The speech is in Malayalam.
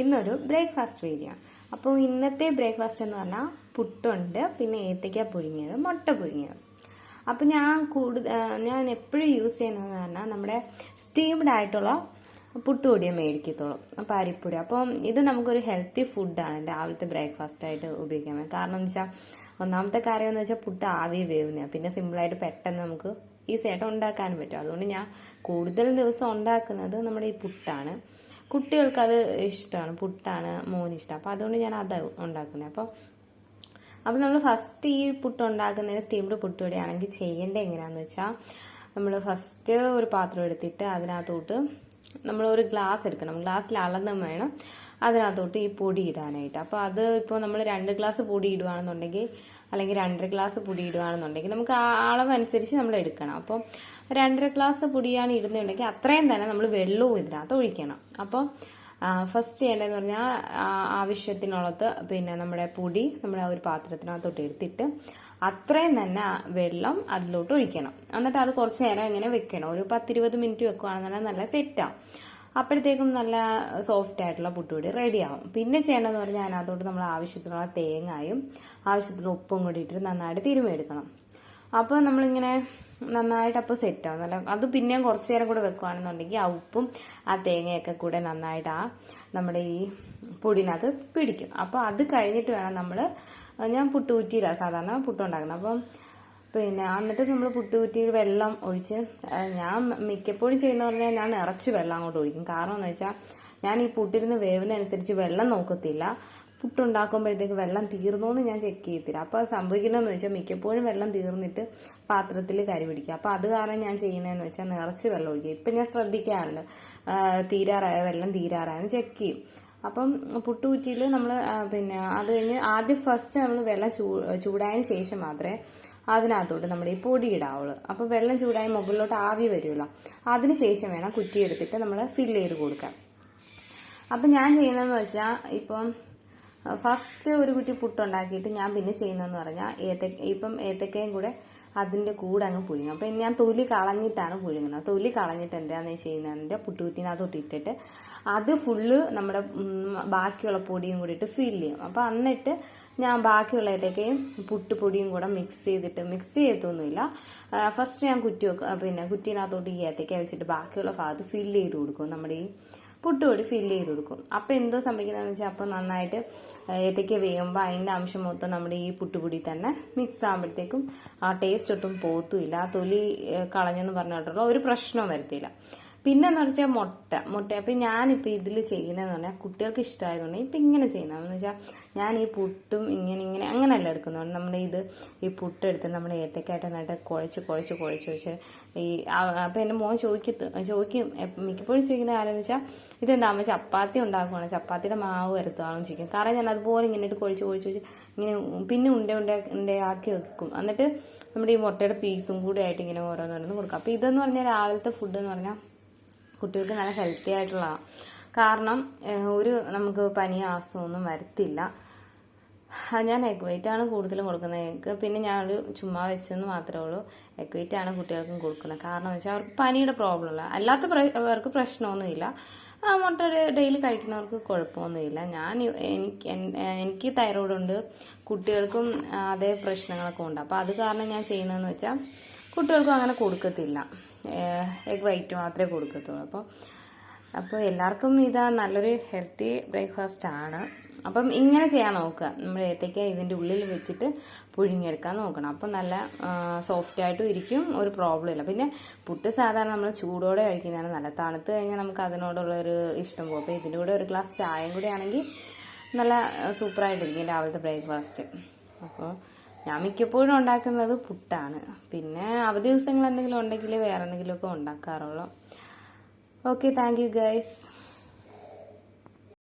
ഇന്നൊരു ബ്രേക്ക്ഫാസ്റ്റ് വീഡിയോ അപ്പോൾ ഇന്നത്തെ ബ്രേക്ക്ഫാസ്റ്റ് എന്ന് പറഞ്ഞാൽ പുട്ടുണ്ട് പിന്നെ ഏത്തയ്ക്ക പുഴുങ്ങിയത് മുട്ട പുഴുങ്ങിയത്. അപ്പോൾ ഞാൻ കൂടുതൽ ഞാൻ എപ്പോഴും യൂസ് ചെയ്യുന്നതെന്ന് പറഞ്ഞാൽ നമ്മുടെ സ്റ്റീംഡ് ആയിട്ടുള്ള പുട്ടുപൊടിയെ മേടിക്കത്തുള്ളൂ അപ്പോൾ അരിപ്പൊടി. അപ്പം ഇത് നമുക്കൊരു ഹെൽത്തി ഫുഡാണ് രാവിലത്തെ ബ്രേക്ക്ഫാസ്റ്റ് ആയിട്ട് ഉപയോഗിക്കാൻ കാരണം എന്ന് വെച്ചാൽ ഒന്നാമത്തെ കാര്യം എന്ന് വെച്ചാൽ പുട്ട് ആവി വേവുന്നതാണ് പിന്നെ സിമ്പിളായിട്ട് പെട്ടെന്ന് നമുക്ക് ഈസി ആയിട്ട് ഉണ്ടാക്കാനും പറ്റും. അതുകൊണ്ട് ഞാൻ കൂടുതൽ ദിവസം ഉണ്ടാക്കുന്നത് നമ്മുടെ ഈ പുട്ടാണ്. കുട്ടികൾക്ക് അത് ഇഷ്ടമാണ് പുട്ടാണ് മോന് ഇഷ്ടം അപ്പോൾ അതുകൊണ്ട് ഞാൻ അത് ഉണ്ടാക്കുന്നത് അപ്പോൾ അപ്പോൾ നമ്മൾ ഫസ്റ്റ് ഈ പുട്ട് ഉണ്ടാക്കുന്നതിന് സ്റ്റീംഡ് പുട്ടുപൊടിയാണെങ്കിൽ ചെയ്യേണ്ടത് എങ്ങനെയാണെന്ന് വെച്ചാൽ നമ്മൾ ഫസ്റ്റ് ഒരു പാത്രം എടുത്തിട്ട് അതിനകത്തോട്ട് നമ്മൾ ഒരു ഗ്ലാസ് എടുക്കണം. ഗ്ലാസ്സിൽ അളന്നും വേണം. അതിനകത്തോട്ട് ഈ പൊടി ഇടാനായിട്ട്. അപ്പോൾ അത് ഇപ്പോൾ നമ്മൾ രണ്ട് ഗ്ലാസ് പൊടി ഇടുകയാണെന്നുണ്ടെങ്കിൽ അല്ലെങ്കിൽ രണ്ടര ഗ്ലാസ് പൊടി ഇടുകയാണെന്നുണ്ടെങ്കിൽ നമുക്ക് ആ അളവനുസരിച്ച് നമ്മൾ എടുക്കണം. അപ്പോൾ രണ്ടര ഗ്ലാസ് പൊടിയാണ് ഇടുന്നുണ്ടെങ്കിൽ അത്രയും തന്നെ നമ്മൾ വെള്ളവും ഇതിനകത്ത് ഒഴിക്കണം. അപ്പോൾ ഫസ്റ്റ് ചെയ്യേണ്ടതെന്ന് പറഞ്ഞാൽ ആവശ്യത്തിനുള്ളത് പിന്നെ നമ്മുടെ പൊടി നമ്മുടെ ആ ഒരു പാത്രത്തിനകത്തോട്ട് എടുത്തിട്ട് അത്രയും തന്നെ വെള്ളം അതിലോട്ട് ഒഴിക്കണം. എന്നിട്ട് അത് കുറച്ച് നേരം ഇങ്ങനെ വെക്കണം. ഒരു പത്തിരുപത് മിനിറ്റ് വെക്കുകയാണെന്നുണ്ടെങ്കിൽ നല്ല സെറ്റാവും അപ്പോഴത്തേക്കും നല്ല സോഫ്റ്റ് ആയിട്ടുള്ള പുട്ടുപൊടി റെഡിയാവും പിന്നെ ചെയ്യേണ്ടതെന്ന് പറഞ്ഞാൽ അതിനകത്തോട്ട് നമ്മൾ ആവശ്യത്തിനുള്ള തേങ്ങായും ആവശ്യത്തിനുള്ള ഉപ്പും കൂടി ഇട്ടിട്ട് നന്നായിട്ട് തിരുമെടുക്കണം അപ്പോൾ നമ്മളിങ്ങനെ നന്നായിട്ട് അപ്പോൾ സെറ്റാവും നല്ല അത് പിന്നെയും കുറച്ച് നേരം കൂടെ വെക്കുകയാണെന്നുണ്ടെങ്കിൽ ആ ഉപ്പും ആ തേങ്ങയൊക്കെ കൂടെ നന്നായിട്ട് ആ നമ്മുടെ ഈ പൊടിനകത്ത് പിടിക്കും. അപ്പോൾ അത് കഴിഞ്ഞിട്ട് വേണം നമ്മൾ ഞാൻ പുട്ട് ഊറ്റിയില്ല സാധാരണ പുട്ടുണ്ടാക്കണം അപ്പം പിന്നെ എന്നിട്ട് നമ്മൾ പുട്ടുകുറ്റിയിൽ വെള്ളം ഒഴിച്ച് ഞാൻ മിക്കപ്പോഴും ചെയ്യുന്ന പറഞ്ഞാൽ ഞാൻ നിറച്ച് വെള്ളം അങ്ങോട്ട് ഒഴിക്കും. കാരണം എന്ന് വെച്ചാൽ ഞാൻ ഈ പുട്ടിരുന്ന് വേവിനനുസരിച്ച് വെള്ളം നോക്കത്തില്ല. പുട്ടുണ്ടാക്കുമ്പോഴത്തേക്ക് വെള്ളം തീർന്നോ എന്ന് ഞാൻ ചെക്ക് ചെയ്യത്തില്ല. അപ്പോൾ സംഭവിക്കുന്നതെന്ന് വെച്ചാൽ മിക്കപ്പോഴും വെള്ളം തീർന്നിട്ട് പാത്രത്തിൽ കരി പിടിക്കുക അപ്പോൾ അത് കാരണം ഞാൻ ചെയ്യുന്നതെന്ന് വെച്ചാൽ നിറച്ച് വെള്ളം ഒഴിക്കുക ഇപ്പം ഞാൻ ശ്രദ്ധിക്കാറുണ്ട്. തീരാറായ വെള്ളം തീരാറായെന്ന് ചെക്ക് ചെയ്യും. അപ്പം പുട്ടുകുറ്റിയിൽ നമ്മൾ പിന്നെ അത് കഴിഞ്ഞ് ആദ്യം ഫസ്റ്റ് നമ്മൾ വെള്ളം ചൂ ചൂടായതിന് ശേഷം മാത്രമേ അതിനകത്തോട്ട് നമ്മുടെ ഈ പൊടി ഇടാവുള്ളൂ അപ്പോൾ വെള്ളം ചൂടായി മുകളിലോട്ട് ആവി വരുമല്ലോ. അതിനുശേഷം വേണം കുറ്റി എടുത്തിട്ട് നമ്മൾ ഫില്ല് ചെയ്ത് കൊടുക്കാൻ. അപ്പം ഞാൻ ചെയ്യുന്നതെന്ന് വെച്ചാൽ ഇപ്പം ഫസ്റ്റ് ഒരു കുറ്റി പുട്ടുണ്ടാക്കിയിട്ട് ഞാൻ പിന്നെ ചെയ്യുന്നതെന്ന് പറഞ്ഞാൽ ഏത്തക്ക ഇപ്പം ഏത്തക്കയും കൂടെ അതിന്റെ കൂടെ അങ്ങ് പുഴുങ്ങും. അപ്പം ഞാൻ തൊലി കളഞ്ഞിട്ടാണ് പുഴുങ്ങുന്നത്. തൊലി കളഞ്ഞിട്ട് എന്താണെന്ന് ചെയ്യുന്നതിന്റെ പുട്ടുകുറ്റിനകത്തോട്ട് ഇട്ടിട്ട് അത് ഫുള്ള് നമ്മുടെ ബാക്കിയുള്ള പൊടിയും കൂടി ഇട്ട് ഫില്ല് ചെയ്യും. അപ്പോൾ എന്നിട്ട് ഞാൻ ബാക്കിയുള്ള ഏത്തക്കയും പുട്ടുപൊടിയും കൂടെ മിക്സ് ചെയ്തിട്ട് മിക്സ് ചെയ്തൊന്നുമില്ല ഫസ്റ്റ് ഞാൻ കുറ്റി വെക്കും. പിന്നെ കുറ്റീനകത്തോട്ട് ഈ ഏത്തയ്ക്ക വെച്ചിട്ട് ബാക്കിയുള്ള ഭാഗത്ത് ഫില്ല് ചെയ്ത് കൊടുക്കും. നമ്മുടെ ഈ പുട്ടുപൊടി ഫില്ല് ചെയ്ത് കൊടുക്കും. അപ്പോൾ എന്തോ സംഭവിക്കുന്നതെന്ന് വെച്ചാൽ അപ്പോൾ നന്നായിട്ട് ഏത്തയ്ക്ക വേകുമ്പോൾ അതിന്റെ അംശം മൊത്തം നമ്മുടെ ഈ പുട്ടുപൊടി തന്നെ മിക്സ് ആകുമ്പോഴത്തേക്കും ആ ടേസ്റ്റ് ഒട്ടും പോത്തുമില്ല. ആ തൊലി കളഞ്ഞെന്ന് പറഞ്ഞിട്ടുള്ള ഒരു പ്രശ്നവും വരത്തില്ല. പിന്നെ എന്ന് വെച്ചാൽ മുട്ട. മുട്ട. അപ്പം ഞാനിപ്പോൾ ഇതിൽ ചെയ്യുന്നതെന്ന് പറഞ്ഞാൽ കുട്ടികൾക്ക് ഇഷ്ടമായതുകൊണ്ട് ഇപ്പം ഇങ്ങനെ ചെയ്യുന്നതെന്ന് വെച്ചാൽ ഞാൻ ഈ പുട്ടും ഇങ്ങനെ ഇങ്ങനെ അങ്ങനെയല്ല എടുക്കുന്നത്. നമ്മുടെ ഇത് ഈ പുട്ട് എടുത്ത് നമ്മൾ ഏത്തക്കായിട്ട് നന്നായിട്ട് കുഴച്ച് കുഴച്ച് കുഴച്ച് വെച്ച് ഈ അപ്പം എന്റെ മോൻ ചോദിക്കത്ത് ചോദിക്കും. മിക്കപ്പോഴും ചോദിക്കുന്ന കാര്യം വെച്ചാൽ ഇതെന്താ? ചപ്പാത്തി ഉണ്ടാക്കുവാണ്. ചപ്പാത്തിയുടെ മാവ് വരുത്തുകയാണെന്ന് ചോദിക്കും. കാരണം ഞാൻ അതുപോലെ ഇങ്ങനെ ഇട്ട് കുഴച്ച് കുഴച്ച് വെച്ച് ഇങ്ങനെ പിന്നെ ഉണ്ട ഉണ്ട ഉണ്ടയാക്കി വെക്കും. എന്നിട്ട് നമ്മുടെ ഈ മുട്ടയുടെ പീസും കൂടി ആയിട്ട് ഇങ്ങനെ ഓരോന്നോരോന്ന് കൊടുക്കും. അപ്പോൾ ഇതെന്ന് പറഞ്ഞാൽ രാവിലത്തെ ഫുഡ് എന്ന് പറഞ്ഞാൽ കുട്ടികൾക്ക് നല്ല ഹെൽത്തി ആയിട്ടുള്ള കാരണം ഒരു നമുക്ക് പനി ആസൊന്നും വരത്തില്ല. ഞാൻ എഗ് വൈറ്റ് ആണ് കൂടുതലും കൊടുക്കുന്നത്. എഗ് പിന്നെ ഞാനൊരു ചുമ്മാ വെച്ചെന്ന് മാത്രമേ ഉള്ളൂ. എഗ് വൈറ്റ് ആണ് കുട്ടികൾക്കും കൊടുക്കുന്നത്. കാരണം എന്ന് വെച്ചാൽ അവർക്ക് പനിയുടെ പ്രോബ്ലം ഉള്ള അല്ലാത്ത അവർക്ക് പ്രശ്നമൊന്നുമില്ല. മുട്ട ഡെയിലി കഴിക്കുന്നവർക്ക് കുഴപ്പമൊന്നുമില്ല. ഞാൻ എനിക്ക് എനിക്ക് തൈറോയ്ഡ് ഉണ്ട് കുട്ടികൾക്കും അതേ പ്രശ്നങ്ങളൊക്കെ ഉണ്ട്. അപ്പോൾ അത് കാരണം ഞാൻ ചെയ്യുന്നതെന്ന് വെച്ചാൽ കുട്ടികൾക്കും അങ്ങനെ കൊടുക്കത്തില്ല. എഗ് വൈറ്റ് മാത്രമേ കൊടുക്കത്തുള്ളൂ. അപ്പോൾ അപ്പോൾ എല്ലാവർക്കും ഇതാ നല്ലൊരു ഹെൽത്തി ബ്രേക്ക്ഫാസ്റ്റ് ആണ്. അപ്പം ഇങ്ങനെ ചെയ്യാൻ നോക്കുക. നമ്മൾ ഏത്തയ്ക്ക ഇതിന്റെ ഉള്ളിൽ വെച്ചിട്ട് പുഴുങ്ങിയെടുക്കാൻ നോക്കണം. അപ്പം നല്ല സോഫ്റ്റ് ആയിട്ടും ഇരിക്കും ഒരു പ്രോബ്ലം ഇല്ല. പിന്നെ പുട്ട് സാധാരണ നമ്മൾ ചൂടോടെ കഴിക്കുന്നതാണ്. നല്ല തണുത്ത് കഴിഞ്ഞാൽ നമുക്ക് അതിനോടുള്ള ഒരു ഇഷ്ടം പോകും. അപ്പോൾ ഇതിന്റെ കൂടെ ഒരു ഗ്ലാസ് ചായയും കൂടി ആണെങ്കിൽ നല്ല സൂപ്പറായിട്ടിരിക്കും രാവിലത്തെ ബ്രേക്ക്ഫാസ്റ്റ് അപ്പോൾ ഞാൻ മിക്കപ്പോഴും ഉണ്ടാക്കുന്നത് പുട്ടാണ്. പിന്നെ അവധി ദിവസങ്ങൾ എന്തെങ്കിലും ഉണ്ടെങ്കിൽ വേറെ എന്തെങ്കിലുമൊക്കെ ഉണ്ടാക്കാറുള്ളൂ. Okay thank you guys